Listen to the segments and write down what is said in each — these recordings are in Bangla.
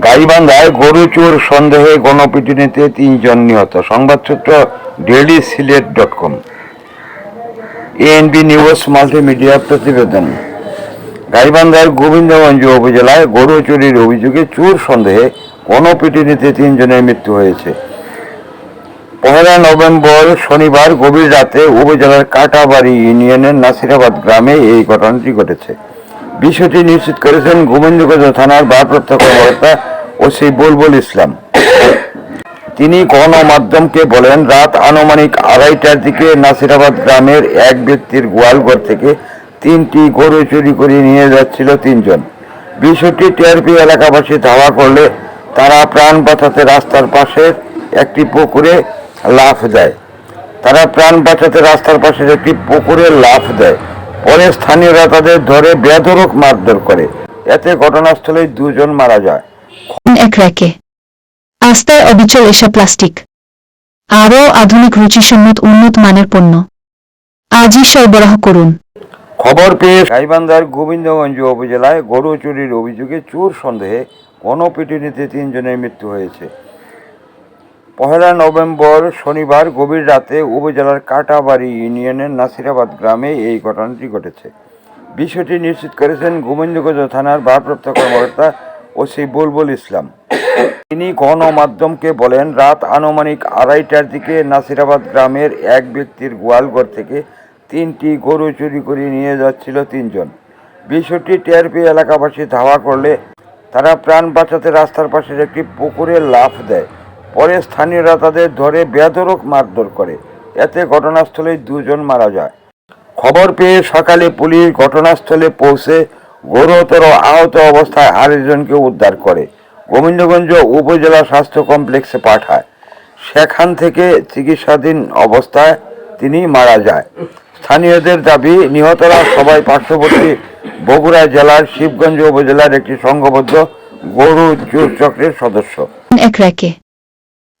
গাইবান্ধায় গরু চোর সন্দেহে গণপিটুনিতে তিনজন নিহত। সংবাদসূত্র daily Sylhet dot com ANB news multimedia প্রতিবেদন। গাইবান্ধার গোবিন্দগঞ্জ উপজেলায় গরু চুরির অভিযোগে চোর সন্দেহে গণপিটুনিতে তিনজনের মৃত্যু হয়েছে। পহেলা নভেম্বর শনিবার গভীর রাতে উপজেলার কাটাবাড়ি ইউনিয়নের নাসিরাবাদ গ্রামে এই ঘটনাটি ঘটেছে। বিষয়টি নিশ্চিত করেছেন গোবিন্দগঞ্জ থানার ভারপ্রাপ্ত কর্মকর্তা ওসি বুলবুল ইসলাম। তিনি গণমাধ্যমকে বলেন, রাত আনুমানিক আড়াইটার দিকে নাসিরাবাদ গ্রামের এক ব্যক্তির গোয়ালঘর থেকে তিনটি গরু চুরি করে নিয়ে যাচ্ছিল তিনজন। বিষয়টি টিআরপি এলাকাবাসী ধাওয়া করলে তারা প্রাণ বাঁচাতে রাস্তার পাশের একটি পুকুরে লাফ দেয়। তারা প্রাণ বাঁচাতে রাস্তার পাশের একটি পুকুরে লাফ দেয়। পরে স্থানীয়রা তাদের ধরে বেধরক মারধর করে। এতে ঘটনাস্থলে দুজন মারা যায়। এক র্যাকে। আস্তায় অবিচল এসা প্লাস্টিক। আরও আধুনিক রুচিসম্মত উন্নত মানের পণ্য। আজই সরবরাহ করুন। খবর পেয়ে গাইবান্ধার গোবিন্দগঞ্জ উপজেলায় গরু চুরির অভিযোগে চোর সন্দেহে গণপিটুনিতে তিনজনের মৃত্যু হয়েছে। পহেলা নভেম্বর শনিবার গভীর রাতে উপজেলার কাটাবাড়ি ইউনিয়নের নাসিরাবাদ গ্রামে এই ঘটনাটি ঘটেছে। বিষয়টি নিশ্চিত করেছেন গোবিন্দগঞ্জ থানার ভারপ্রাপ্ত কর্মকর্তা ওসি বুলবুল ইসলাম। তিনি গণমাধ্যমকে বলেন, রাত আনুমানিক আড়াইটার দিকে নাসিরাবাদ গ্রামের এক ব্যক্তির গোয়ালঘর থেকে তিনটি গরু চুরি করে নিয়ে যাচ্ছিল তিনজন। বিষয়টি টিআরপি এলাকাবাসী ধাওয়া করলে তারা প্রাণ বাঁচাতে রাস্তার পাশের একটি পুকুরে লাফ দেয়। পরে স্থানীয়রা তাদের ধরে বেধরক মারধর করে। এতে ঘটনাস্থলে দুজন মারা যায়। খবর পেয়ে সকালে পুলিশ ঘটনাস্থলে পৌঁছে গুরুতর আহত অবস্থায় আরেকজনকে উদ্ধার করে। গোবিন্দগঞ্জ উপজেলা স্বাস্থ্য কমপ্লেক্সে পাঠায়। সেখান থেকে চিকিৎসাধীন অবস্থায় তিনি মারা যায়। স্থানীয়দের দাবি, নিহতরা সবাই পার্শ্ববর্তী বগুড়া জেলার শিবগঞ্জ উপজেলার একটি সংঘবদ্ধ গরু চক্রের সদস্য।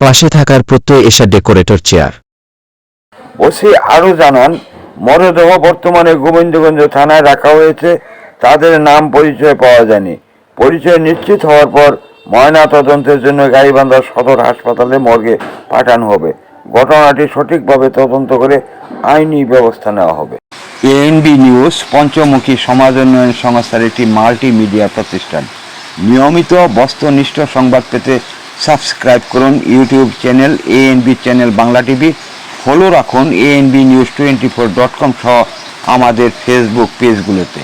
পাশে থাকার প্রত্যয় এসা ডেকোরেটর চেয়ার। ওসি আরও জানান মরদেহ বর্তমানে গোবিন্দগঞ্জ থানায় রাখা হয়েছে তাদের নাম পরিচয় পাওয়া যায়নি। পরিচয় নিশ্চিত হওয়ার পর ময়না তদন্তের জন্য গাইবান্ধা সদর হাসপাতালে মর্গে পাঠানো হবে। ঘটনাটি সঠিকভাবে তদন্ত করে আইনি ব্যবস্থা নেওয়া হবে। এএনবি নিউজ পঞ্চমুখী সমাজ উন্নয়ন সংস্থার একটি মাল্টিমিডিয়া প্রতিষ্ঠান। নিয়মিত বস্তুনিষ্ঠ সংবাদ পেতে সাবস্ক্রাইব করুন YouTube channel ANB channel Bangla TV. Follow রাখুন ANB news twenty four dot com সহ আমাদের ফেসবুক পেজগুলোতে